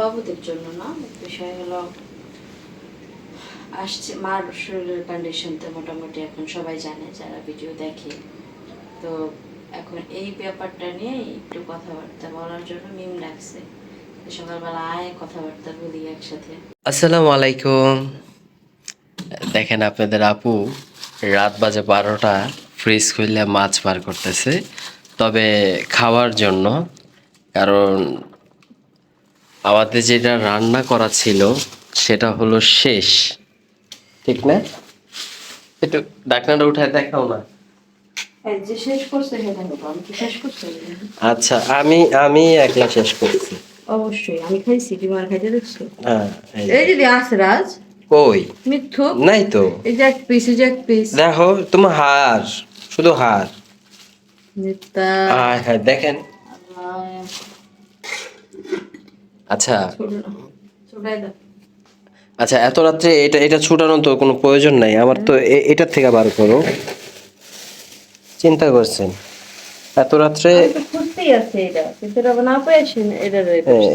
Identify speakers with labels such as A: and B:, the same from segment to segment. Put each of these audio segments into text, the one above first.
A: বাবুদের জন্য না, বিষয় হলো, আসছে, মার শরীরের কন্ডিশন তো মোটামুটি এখন সবাই জানে, যারা ভিডিও দেখে। তো এখন এই ব্যাপারটা নিয়ে একটু কথাবার্তা বলার জন্য মিম ডাকছে। সকালবেলা আয়, কথাবার্তা বলি একসাথে।
B: আসসালামু আলাইকুম। দেখেন আপনাদের আপু, রাত বাজে বারোটা ফ্রিজ খুললে মাছ বার করতেছে। তবে খাওয়ার জন্য, কারণ আমাদের যেটা রান্না করা ছিল সেটা হলো শেষ। ঠিক না? একটু ডাকনাটা উঠায় দেখাও না। আচ্ছা আমি আমি একলা শেষ করছি।
A: অবশ্যই আমি খাইছি তুমি খাইতে দেখছ?
B: হ্যাঁ এই
A: যদি আছে
B: কই?
A: মিথ্যু
B: নাই তো।
A: এই যে এক পিস এই যে এক পিস
B: দেখো তোমার হার শুধু হার দেখেন। আচ্ছা। আচ্ছা এত রাত্রে এটা এটা ছুটানোর তো কোনো প্রয়োজন নাই। আমার তো এটার থেকে বার করো। চিন্তা করছেন। এত রাত্রে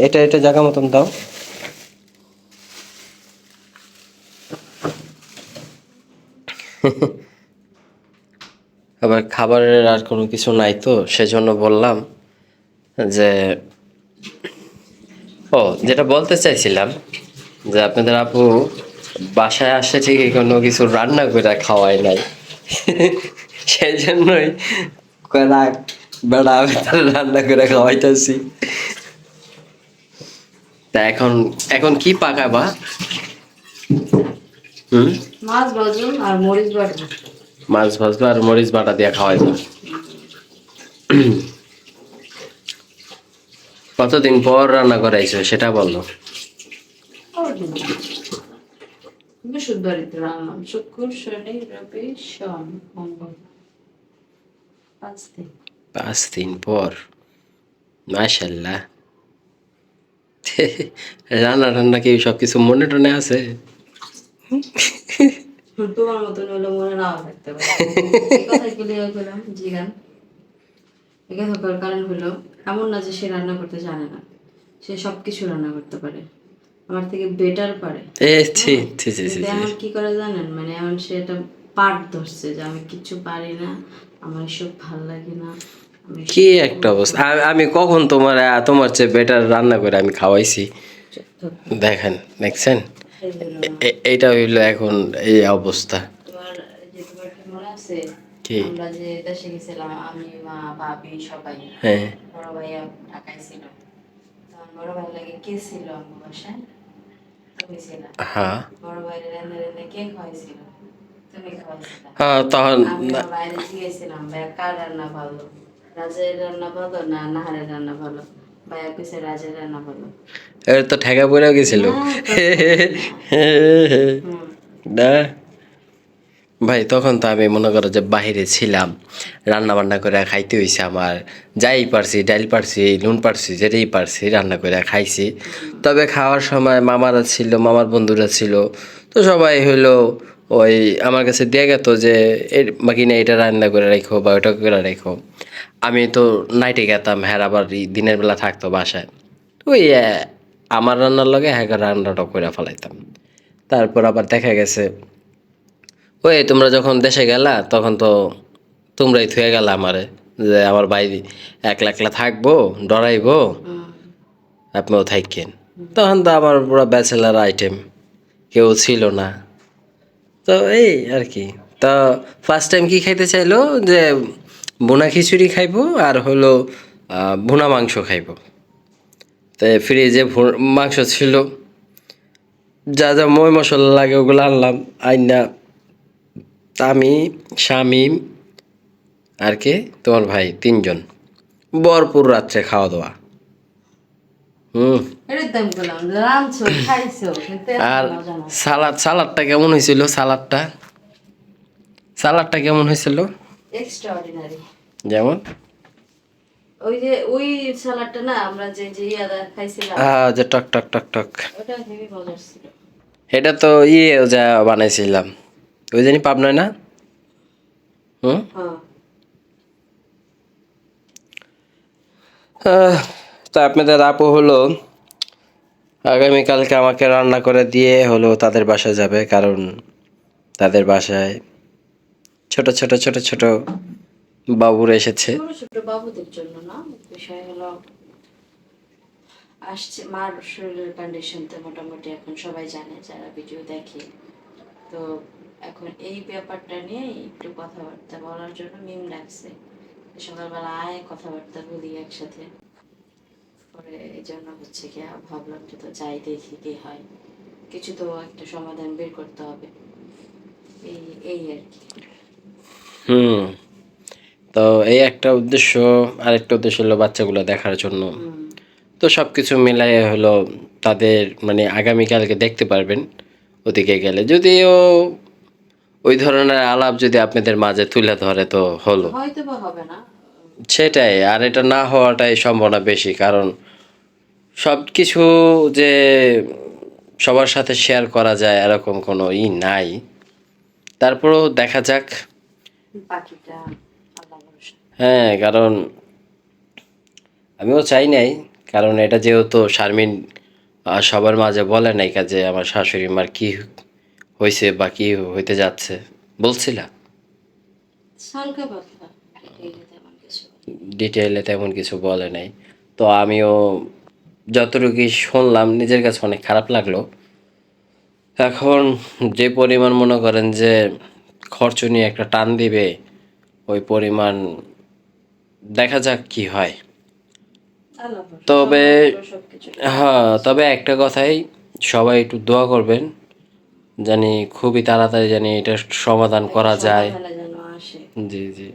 A: এটা এটা
B: জায়গা মতন দাও। আবার খাবারের আর কোনো কিছু নাই তো সেজন্য বললাম যে ও যেটা বলতে চাইছিলাম যে আপনাদের আপু বাসায় আসে ঠিকই কোনো কিছু রান্না করে খাওয়ায় নাই। সেই জন্যই কয়লা বেড়া আমি তার রান্না করে খাওয়াইতেছি। তা এখন এখন কি পাকাবা? হুম?
A: মাছ ভাজুন আর মরিচ বাটা।
B: মাছ ভাজবা আর মরিচ বাটা দিয়ে খাওয়াইবা। কতদিন পর রান্না করাইছো সেটা
A: শুক্র শনি রবি সোম মঙ্গল। পাঁচ দিন।
B: পাঁচ দিন পর? মাশাল্লাহ রান্না রান্না কি সব কিছু মনে টনে আছে?
A: তোমার মতন হলে মনে নাও থাকতে পারে। এই কথাই ক্লিয়ার করলাম জি গান এই কথা করার কারণ হলো এমন না যে সে রান্না করতে জানে না। সে সব কিছু রান্না করতে পারে। আমার থেকে বেটার পারে। এমন কি করে জানেন? মানে এমন সে একটা পাট ধরছে যে আমি কিছু পারি না আমার এসব ভালো লাগে না
B: কি একটা অবস্থা। আমি কখন তোমার তোমার চেয়ে বেটার রান্না করে আমি খাওয়াইছি? দেখেন দেখছেন?
A: এই জন্য
B: এ- এ- এইটা হইল এখন এই অবস্থা।
A: তোমার যে তোমার কি মনে আছে? আমরা যে দেশে গেছিলাম আমি মা ভাবি সবাই।
B: হ্যাঁ।
A: বড় ভাইয়া ঢাকায় ছিল। তখন বড় ভাই লাগে কে ছিল আমার বাসায়? তুমি ছিল।
B: হ্যাঁ।
A: বড় ভাইয়ের রান্না রান্না কে খাওয়াইছিল? তুমি খাওয়াইছিল।
B: হ্যাঁ তখন
A: বাইরে কার রান্না ভালো? রাজের রান্না ভালো না নাহারের রান্না ভালো? ভাইয়া কইছে রাজের রান্না ভালো।
B: এর তো ঠেকা পড়েও গেছিল। না। ভাই, তখন তো আমি মনে করো যে বাহিরে ছিলাম রান্না বান্না করে খাইতে হয়েছে আমার। যাই পারছি ডাল পারছি, নুন পারছি, যেটাই পারছি রান্না করে খাইছি। তবে খাওয়ার সময় মামারা ছিল, মামার বন্ধুরা ছিল, তো সবাই হইল ওই আমার কাছে দিয়ে গেত যে বাকি না এটা রান্না করে রেখো বা ওটা করে রেখো আমি তো নাইটে গেতাম হ্যাঁ আবার দিনের বেলা থাকতো বাসায়। ওই আমার রান্নার লগে হ্যাঁ রান্নাটা করে ফেলাইতাম। তারপর আবার দেখা গেছে ওই তোমরা যখন দেশে গেলা তখন তো তোমরাই থুয়ে গেলা আমারে যে আমার ভাই একলা একলা থাকব ডরাইবো আপনিও থাকেন তখন তো আমার পুরো ব্যাচেলার আইটেম কেউ ছিল না। তো এই আর কি। তো ফার্স্ট টাইম কি খাইতে চাইলো? যে বোনা খিচুড়ি খাইবো আর হলো ভুনা মাংস খাইবো। তো ফ্রিজে মাংস ছিল। যা যা মই মশলা লাগে ওগুলো আনলাম আইনা আমি শামিম আর কে? তোমার ভাই তিনজন। ভরপুর রাত্রে খাওয়া দাওয়া হুম আর সালাদ সালাদটা কেমন হয়েছিল সালাদটা? সালাদটা কেমন হয়েছিল? যেমন?
A: ওই যে ওই সালাডটা না আমরা যে যে ইয়াদা খাইছিলাম।
B: আহ, যে টক টক টক টক।
A: ওটা হেভি মজার ছিল।
B: এটা তো ইয়ে যা বানাইছিলাম। ওই জানি পাবনায় না? হুম? তা আপনাদের আপু হলো, আগামীকালকে আমাকে রান্না করে দিয়ে হলো তাদের বাসায় যাবে, কারণ তাদের বাসায় ছোট ছোট ছোট ছোট বাবুরা এসেছে।
A: আসছে, মার শরীরের কন্ডিশন তো মোটামুটি এখন সবাই জানে, যারা ভিডিও দেখে। তো এখন এই ব্যাপারটা নিয়ে একটু কথাবার্তা বলার জন্য মিম ডাকছে। সকালবেলা আয় কথাবার্তা বলি একসাথে। পরে এই জন্য হচ্ছে কি ভাবলাম যে তো যাই দেখি কি হয়। কিছু তো একটা সমাধান বের করতে হবে। এই এই আর কি।
B: হুম। তো এই একটা উদ্দেশ্য আরেকটা উদ্দেশ্য হলো বাচ্চাগুলো দেখার জন্য। তো সব কিছু মিলাই হলো তাদের মানে আগামীকালকে দেখতে পারবেন। ওদিকে গেলে যদিও ওই ধরনের আলাপ যদি আপনাদের মাঝে তুলে ধরে তো হলো।
A: হবে না।
B: সেটাই আর এটা না হওয়াটাই সম্ভাবনা বেশি কারণ সব কিছু যে সবার সাথে শেয়ার করা যায় এরকম কোনো ই নাই। তারপরেও দেখা যাক। হ্যাঁ কারণ আমিও চাই নাই কারণ এটা যেহেতু শারমিন সবার মাঝে বলে নাই কাজে আমার শাশুড়ি মার কি হয়েছে বা কি হইতে যাচ্ছে। বলছিলা? ডিটেইলে তেমন কিছু। বলে নাই। তো আমিও যতটুকু শুনলাম নিজের কাছে অনেক খারাপ লাগল। এখন যে পরিমাণ মনে করেন যে খরচ নিয়ে একটা টান দিবে ওই পরিমাণ দেখা যাক কি হয়। তবে- হ্যাঁ তবে একটা কথাই সবাই একটু দোয়া করবেন। জানি খুবই তাড়াতাড়ি জানি এটা সমাধান করা যায়। জি জি।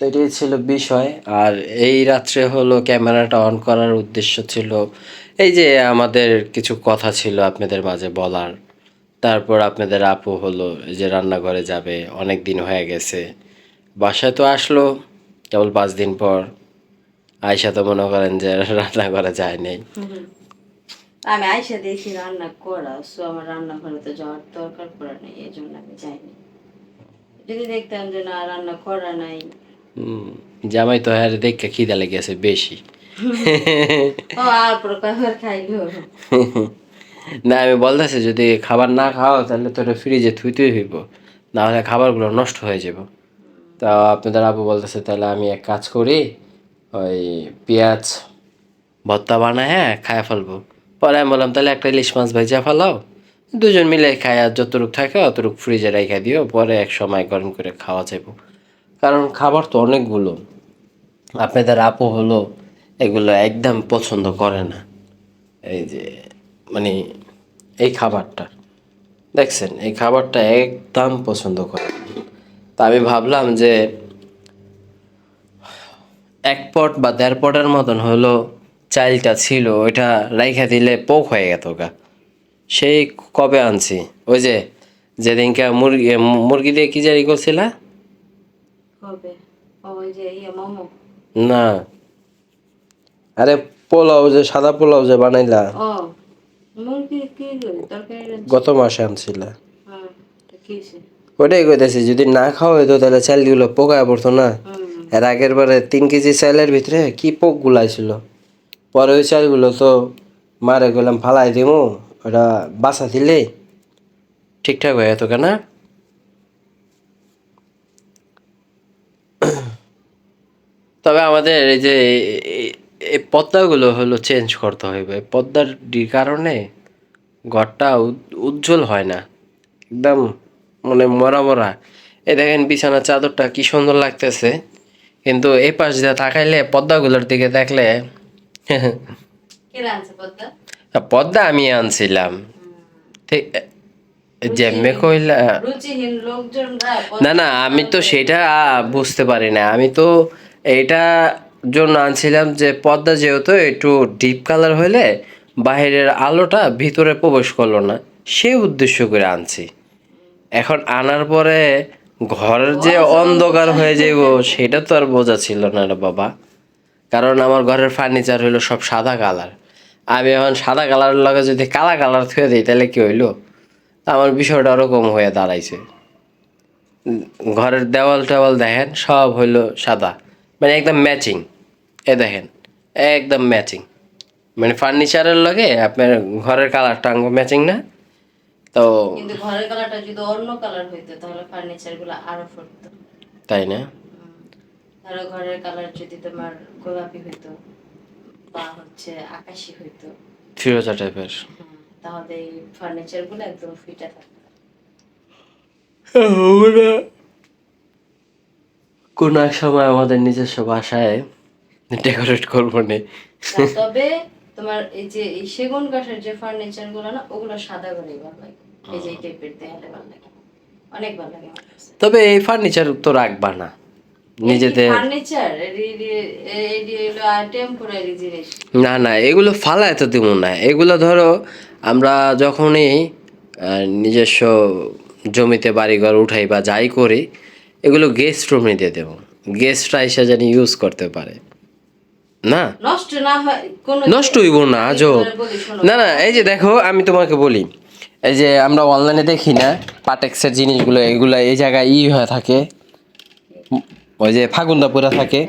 B: তো এটাই ছিল বিষয়। আর এই রাত্রে হলো ক্যামেরাটা অন করার উদ্দেশ্য ছিল এই যে আমাদের কিছু কথা ছিল আপনাদের মাঝে বলার। তারপর আপনাদের আপু হলো যে রান্নাঘরে যাবে অনেক দিন হয়ে গেছে। বাসায় তো আসলো কেবল পাঁচ দিন পর। আয়সা তো মনে করেন যে রান্নাঘরে যায় নাই।
A: আমি আইসা দেখি রান্না করা সো আমার রান্নাঘরে তো যাওয়ার দরকার পড়ে নেই এই জন্য আমি যাইনি। যদি দেখতাম যে না রান্না করা নাই।
B: হুম, জামাই তো হ্যাঁ দেখে খিদা লেগেছে বেশি।
A: ও আর প্রকার খাইলো।
B: না আমি বলতেছি যদি খাবার না খাও তাহলে তো ফ্রিজে থুইতেই হইব। না হলে খাবারগুলো নষ্ট হয়ে যাব তা আপনাদের আপু বলতেছে তাহলে আমি এক কাজ করি ওই পেঁয়াজ ভর্তা বানায় হ্যাঁ খায় ফেলব। পরে আমি বললাম, তাহলে একটা ইলিশ মাছ ভেজা ফেলাও। দুজন মিলে খাই আর যতটুকু থাকে অতটুকু ফ্রিজে রেখে দিও, পরে এক সময় গরম করে খাওয়া যাব কারণ খাবার তো অনেকগুলো। আপনাদের আপু হলো এগুলো একদম পছন্দ করে না। এই যে মানে এই খাবারটা, দেখছেন, এই খাবারটা একদম পছন্দ করে তা আমি ভাবলাম যে, এক পট বা দেড় পটের মতন হলো চাইলটা ছিল ওইটা রাইখা দিলে পোক হয়ে গেত গা। সেই কবে আনছি? ওই যে যেদিনকে মুরগি মুরগি দিয়ে কি জারি করছিলা?
A: ইয়ে
B: না। আরে পোলাও যে সাদা পোলাও যে বানাইলা। গত মাসে আনছিলা? ওইটাই কইতেছি যদি না খাওয়া হইতো তাহলে চালগুলো পোকায় পড়তো না। এর আগের বারে তিন কেজি চালের ভিতরে কি পোক গুলাইছিল পরে ওই চালগুলো তো মারে গেলাম, ফালাই দিমু ওটা বাসা দিলে ঠিকঠাক হয়ে যেত কেনা? তবে আমাদের এই যে এই পদ্মাগুলো হলো চেঞ্জ করতে হইবে। পদ্মার কারণে ঘরটা উজ্জ্বল হয় না। একদম মানে মরা মরা। এই দেখেন বিছানার চাদরটা কি সুন্দর লাগতেছে। কিন্তু এই পাশ দিয়ে তাকাইলে পদ্মাগুলোর দিকে দেখলে
A: পদ্মা?
B: আমি আনছিলাম। ঠিক যেমনি কইলা না না আমি তো সেটা বুঝতে পারি না। আমি তো এটা জন্য আনছিলাম যে পদ্মা যেহেতু একটু ডিপ কালার হইলে বাইরের আলোটা ভিতরে প্রবেশ করল না সেই উদ্দেশ্য করে আনছি। এখন আনার পরে ঘরের যে অন্ধকার হয়ে যাইব সেটা তো আর বোঝা ছিল না রে বাবা। কারণ আমার ঘরের ফার্নিচার হইল সব সাদা কালার আমি এখন সাদা কালারের লগে যদি কালা কালার থুয়ে দিই তাহলে কী হইল? আমার বিষয়টা ওরকম হয়ে দাঁড়াইছে। ঘরের দেওয়াল টেওয়াল দেখেন সব হইল সাদা। মানে একদম ম্যাচিং এ দেখেন একদম ম্যাচিং মানে ফার্নিচারের লগে আপনার ঘরের কালারটা আঙ্গ ম্যাচিং না। তো
A: কিন্তু ঘরের কালারটা যদি অন্য কালার হইতো তাহলে ফার্নিচারগুলো আরও ফুটতো।
B: তাই না?
A: ধরো ঘরের কালার যদি তোমার গোলাপি হইতো বা হচ্ছে আকাশি হইতো।
B: ফিরোজা টাইপের
A: তাহলে এই ফার্নিচারগুলো একদম ফিটে থাকতো।
B: কোন এক সময় আমাদের নিজস্ব বাসায় ডেকোরেট করব নে।
A: তবে তোমার এই যে এই সেগুন কাঠের যে ফার্নিচারগুলো না ওগুলো সাদা করেই ভালো লাগে। এই যে টাইপের দেয়ালে ভালো লাগে। অনেক ভালো লাগে
B: তবে এই ফার্নিচার তো রাখবা না। নিজেদের না না এগুলো ফালায় তো দিব না। এগুলো ধরো আমরা যখনই নিজস্ব জমিতে বাড়িঘর উঠাই বা যাই করি এগুলো গেস্ট রুমে দিয়ে দেবো। গেস্টরা এসে জানি ইউজ করতে পারে। না?
A: নষ্ট না হয়
B: নষ্ট হইব না আজও
A: বলি
B: না না এই যে দেখো আমি তোমাকে বলি এই যে আমরা অনলাইনে দেখি না পাটেক্সের জিনিসগুলো এগুলো এই জায়গায় ই হয়ে থাকে। ওই যে ফাগুন্দা পুরা থাকে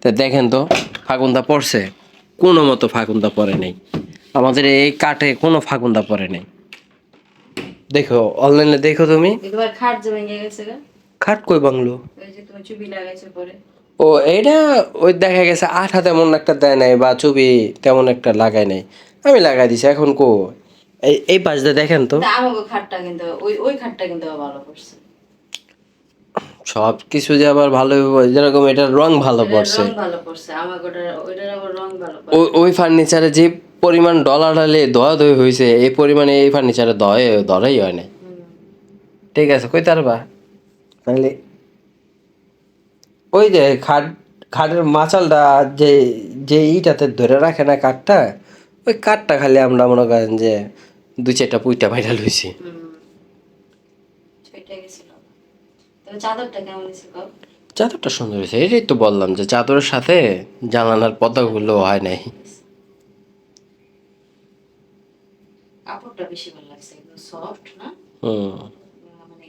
B: তা দেখেন তো ফাগুন্দা পড়ছে কোনো মতো ফাগুন্দা পরে নেই। আমাদের এই কাঠে কোনো ফাগুন্দা পরে নেই। দেখো অনলাইনে দেখো তুমি।
A: একবার খাট ভেঙে গেছে
B: খাট কই বাংলো
A: ওই যে তুমি চুবি লাগাইছো পরে
B: ও এইটা ওই দেখা গেছে আঠা তেমন একটা দেয় নাই বা চুবি তেমন একটা লাগায় নাই। আমি লাগাই দিছি এখন কো এই এই পাশ দিয়ে দেখেন তো।
A: আমাকে খাটটা কিন্তু ওই ওই খাটটা কিন্তু ভালো করছে।
B: সব কিছু যে আবার ভালো যেরকম এটার রং ভালো পড়ছে। ওই ওই ফার্নিচারে যে পরিমাণ ডলার ডালে দয়া দই হয়েছে এই পরিমাণে এই ফার্নিচারে দয় দরাই হয় না ঠিক আছে কই তারবা? তাহলে ওই যে খাট খাটের মাচালটা যে যে ইটাতে ধরে রাখে না কাঠটা ওই কাঠটা খালি আমরা মনে করেন যে দুই চারটা পুইটা বাইরে লইছি
A: হুম ছয়টা গেছিল তবে চাদরটা কেমন হয়েছে
B: চাদরটা সুন্দর হয়েছে। এটাই তো বললাম যে চাদরের সাথে জানালার পর্দাগুলো হয় নাই।
A: কাপড়টা বেশি ভালো লাগছে একদম সফট না?
B: হুম।
A: মানে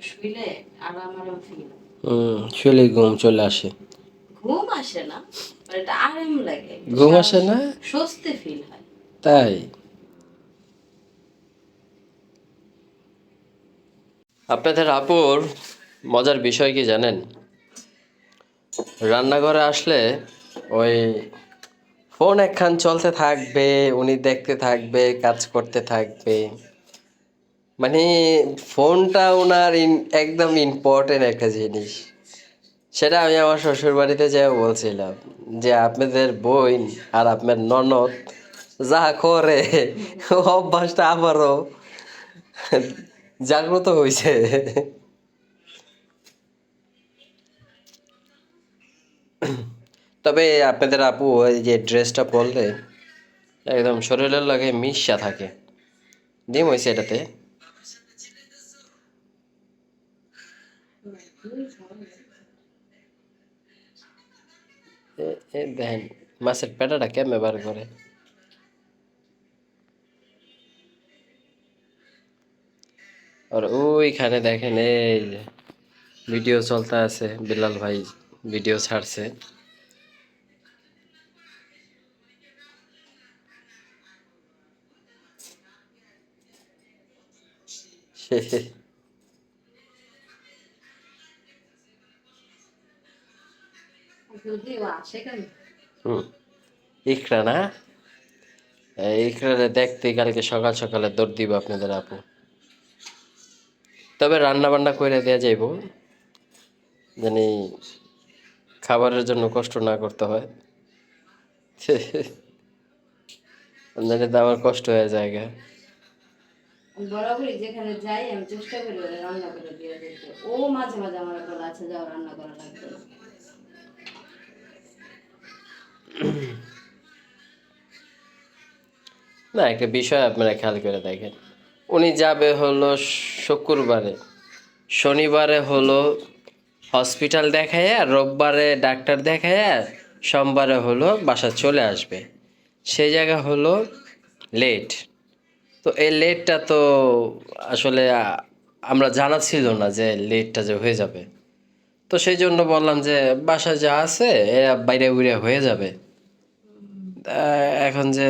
A: শুইলে আরাম আরাম ফিল
B: হুম শুলে ঘুম চলে আসে।
A: ঘুম আসে না এটা আরাম লাগে।
B: ঘুম আসে না?
A: স্বস্তি ফিল হয়।
B: তাই? আপনাদের আপুর মজার বিষয় কি জানেন? রান্নাঘরে আসলে ওই ফোন একখান চলতে থাকবে, উনি দেখতে থাকবে, কাজ করতে থাকবে। মানে ফোনটা ওনার একদম ইম্পর্টেন্ট একটা জিনিস। সেটা আমি আমার শ্বশুর বাড়িতে যেয়ে বলছিলাম যে, আপনাদের বোন আর আপনার ননদ যা করে, অভ্যাসটা আমারও জাগ্রত হয়েছে তবে আপনাদের আপু, ওই যে ড্রেসটা পরলে একদম শরীরের লাগে মিশা থাকে। ডিম হয়েছে এটাতে। দেখেন মাছের পেটাটা কেমনে বার করে? আর ওইখানে দেখেন এই ভিডিও চলতে আছে, বিলাল ভাই ভিডিও ছাড়ছে। ইকরা না? ইকরারে দেখতে কালকে সকাল সকালে দৌড় দিব আপনাদের আপু। তবে রান্না বান্না করে দেওয়া যাইব। জানি খাবারের জন্য কষ্ট না করতে হয়। জানি তো আমার কষ্ট হয়ে যায় গা।
A: বরাবরই যেখানে যাই আমি চেষ্টা করি রান্না করে দিয়ে দিতে ও মাঝে মাঝে আমার বলে আছে যাও রান্না করা লাগবে না।
B: না একটা বিষয় আপনারা খেয়াল করে দেখেন। উনি যাবে হলো শুক্রবারে। শনিবারে হলো হসপিটাল দেখায় রোববারে ডাক্তার দেখায় সোমবারে হলো বাসা চলে আসবে। সেই জায়গা হলো লেট। তো এই লেটটা তো আসলে আমরা জানা ছিল না যে লেটটা যে হয়ে যাবে। তো সেই জন্য বললাম যে বাসা যা আছে, এরা বাইরে উড়ে হয়ে যাবে। এখন যে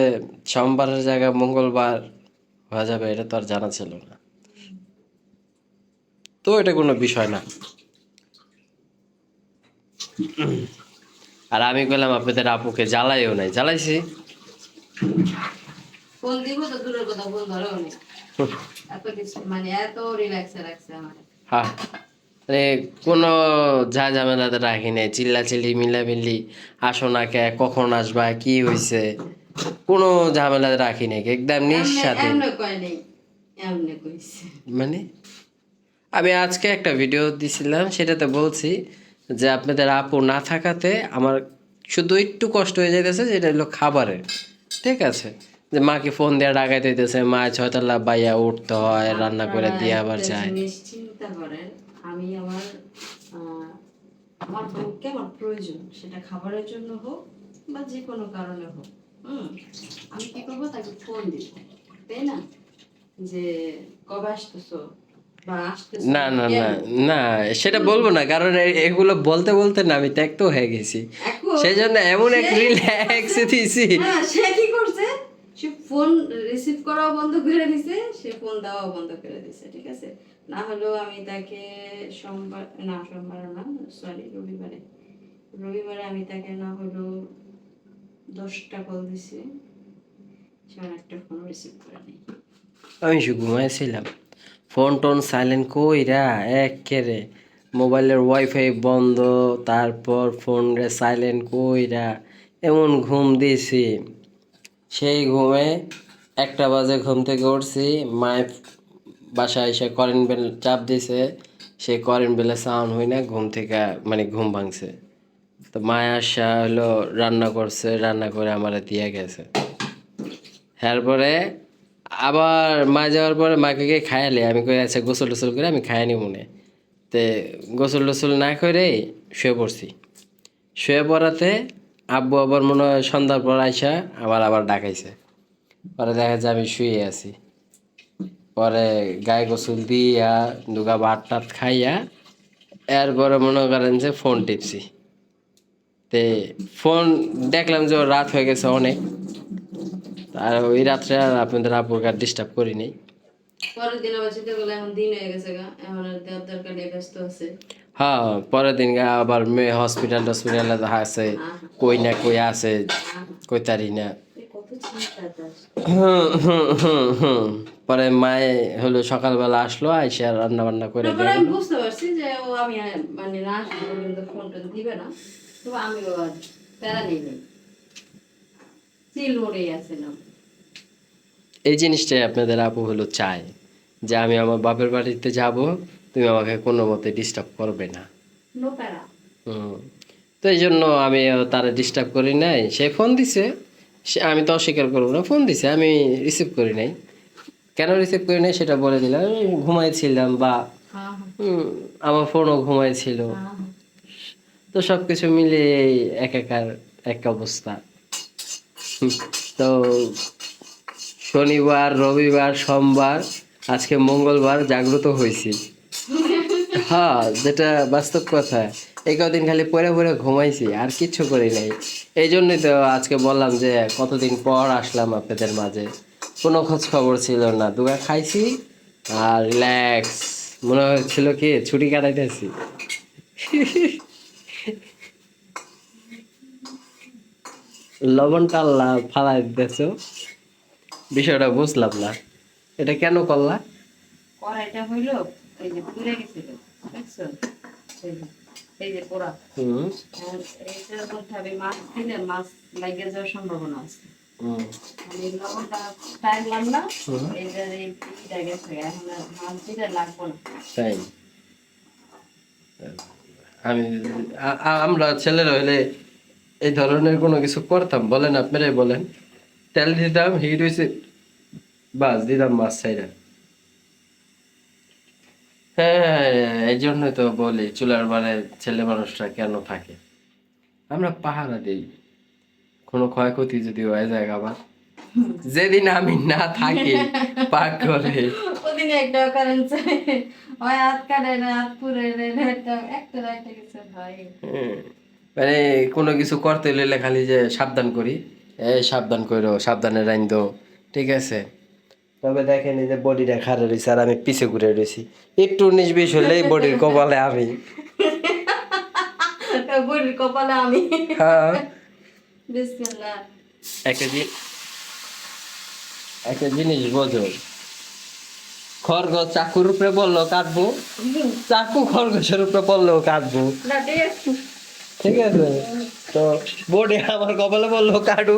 B: সোমবারের জায়গা মঙ্গলবার হয়ে যাবে, এটা তো আর জানা ছিল না। তো এটা কোনো বিষয় না। আর আমি বললাম আপনাদের আপুকে জ্বালাইও নাই। জ্বালাইছি।
A: ফোন দিব তো দূরের কথা ফোন ধরেও নেই এত কিছু মানে এত রিল্যাক্সে রাখছে আমার।
B: হ্যাঁ মানে কোনো যা ঝামেলাতে রাখি নাই। চিল্লা চিল্লি মিলামিলি আসো না কে কখন আসবা কি হয়েছে কোনো ঝামেলা রাখি নাই। একদম
A: কইছে।
B: মানে? আমি আজকে একটা ভিডিও দিছিলাম সেটাতে বলছি যে আপনাদের আপু না থাকাতে আমার শুধু একটু কষ্ট হয়ে যাইতেছে যেটা হলো খাবারের। ঠিক আছে? যে মাকে ফোন দিয়ে ডাকাই দিতেছে মা ছয়তলা বাইয়া উঠতে হয় রান্না করে দিয়ে আবার যায়।
A: চিন্তা করেন আমি আমার আমার বউকে আমার প্রয়োজন সেটা খাবারের জন্য হোক বা যে কোনো কারণে হোক। আমি কি করব? তাকে ফোন দিব। তাই না? যে কবে আসতেছো?
B: না না না না সেটা বলব না কারণ এগুলো বলতে বলতে না আমি ত্যাক্ত হয়ে গেছি। সেই জন্য এমন এক রিল্যাক্স
A: হ্যাঁ সে কি করছে? সে ফোন রিসিভ করাও বন্ধ করে দিছে সে ফোন দেওয়াও বন্ধ করে দিছে ঠিক আছে? না হলেও আমি তাকে সোমবার না সোমবার না সরি রবিবারে। রবিবারে আমি তাকে না হলেও দশটা কল দিছি সে আমার একটা ফোন রিসিভ করে নেই।
B: আমি শুধু ঘুমাইছিলাম ফোন টোন সাইলেন্ট কইরা এক কেরে মোবাইলের ওয়াইফাই বন্ধ, তারপর ফোন রে সাইলেন্ট কইরা এমন ঘুম দিয়েছি সেই ঘুমে একটা বাজে ঘুম থেকে উঠছি, মায়ের বাসায় এসে কারেন্ট বেল চাপ দিছে সেই কারেন্ট বেলে সাউন্ড হই না, ঘুম থেকে মানে ঘুম ভাঙছে। তো মায় আসা হলো, রান্না করছে, রান্না করে আমার দিয়ে গেছে। এরপরে আবার মা যাওয়ার পরে মাকে গিয়ে খায়ালে আমি কই আচ্ছা গোসল টোসল করে আমি খাইনি মনে তে গোসল টোসল না করে শুয়ে পড়ছি। শুয়ে পড়াতে আব্বু আবার মনে হয় সন্ধ্যার পর আইসা আবার আবার ডাকাইছে। পরে দেখা যায় আমি শুয়ে আছি। পরে গায়ে গোসল দিয়া দুগা ভাত টাত খাইয়া এরপরে মনে করেন যে ফোন টিপছি। তে ফোন দেখলাম যে রাত হয়ে গেছে অনেক। আর ওই রাত্রে আর আপনাদের আপুকে আর ডিস্টার্ব করি নাই
A: পরের দিন আবার চিন্তা করলে এখন দিন হয়ে গেছে গা এখন দরকার নেই ব্যস্ত আছে।
B: হ্যাঁ পরের দিন গা আবার মেয়ে হসপিটাল টসপিটালে আছে কই না কই আছে কই তারি না। পরে মায়ে হলো সকালবেলা আসলো আইসে আর রান্না বান্না করে দিয়ে
A: আমি বুঝতে পারছি যে ও আমি মানে না আসলে পর্যন্ত ফোন টোন দিবে না তো আমি ও প্যারা নেই নেই। চিল মোড়েই আছিলাম।
B: এই জিনিসটাই আপনাদের আপু হলো চায় যে আমি আমার বাপের বাড়িতে যাব তুমি আমাকে কোনো মতে ডিস্টার্ব করবে না। তো এই জন্য আমি তারা ডিস্টার্ব করি নাই। সে ফোন দিছে। সে আমি তো অস্বীকার করব না ফোন দিছে। আমি রিসিভ করি নাই। কেন রিসিভ করি নাই সেটা বলে দিলাম। আমি ঘুমাইছিলাম বা
A: হ্যাঁ
B: হুম, আমার ফোনও ঘুমাইছিল।
A: হ্যাঁ
B: তো সব কিছু মিলে একাকার এক অবস্থা। তো শনিবার, রবিবার, সোমবার, আজকে মঙ্গলবার জাগ্রত হয়েছি। হ্যাঁ যেটা বাস্তব কথা। এই কদিন খালি পরে পরে ঘুমাইছি, আর কিচ্ছু করি নাই। এই জন্যই তো আজকে বললাম যে কতদিন পর আসলাম আপনাদের মাঝে। কোনো খোঁজ খবর ছিল না, দুগা খাইছি, আর রিল্যাক্স মনে হচ্ছিল কি, ছুটি কাটাইতেছি। লবণটা ফালাই দিতেছ। বিষয়টা বুঝলাম না। এটা কেন করলা?
A: কড়াইটা হইল এই যে পুড়ে গেছিল দেখছ? এই যে- পোড়া।
B: হুম।
A: এইটার মধ্যে আমি মাছ দিলে মাছ লাগিয়ে যাওয়ার সম্ভাবনা আছে। আমি লবণটা টাইমলাম না এইটার এই পিঠটা গেছে এখন মাছ দিলে লাগবো না।
B: তাই? আমি আ- আ- আমরা ছেলেরা হলে এই ধরনের কোনো কিছু করতাম বলেন আপনারাই বলেন। তেল দিতাম হিট হয়েছে বাস দিতাম মাছ ছাইরা হ্যাঁ এই জন্যই তো বলি চুলার বারে ছেলে মানুষরা কেন থাকে? আমরা পাহারা দিই। কোনো ক্ষয়ক্ষতি যদি হয়ে যায় আবার? যেদিন আমি না থাকি পাক করে।
A: ওদিনে একটা কারেন্ট ওই হাত কাটে না হাত পুরে একটা একটা একটা কিছু হয়।
B: হ্যাঁ। মানে কোনো কিছু করতে হলে খালি যে সাবধান করি। এই সাবধান করো সাবধানে রাইন দো ঠিক আছে? তবে দেখেন এই যে বডিটা খারে রয়েছে আর আমি পিছে ঘুরে রয়েছি একটু উনিশ বিশ হলেই বডির কপালে আমি।
A: বুড়ির কপালে আমি।
B: হ্যাঁ। একটা জি একটা জিনিস বোঝো। চাকুর উপরে বলল কাটবো চাকু খরগোশের উপরে বললেও কাটবো
A: ঠিক আছে?
B: তো বোর্ডে আমার কপালে বলল কাটু।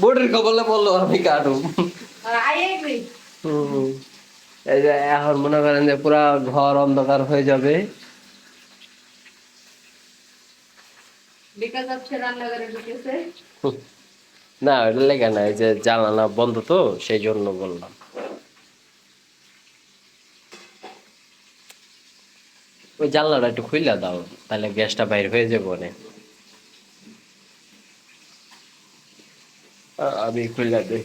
B: বোর্ডের কপালে বলল আমি কাটু। এই যে এখন মনে করেন যে পুরা ঘর অন্ধকার হয়ে যাবে। না ওটা লেগে না এই যে জানালা বন্ধ তো সেই জন্য বললাম। ওই জানলাটা একটু খুইলা দাও তাহলে গ্যাসটা বাইর হয়ে যাবে অনেক। আমি খুইলা দিই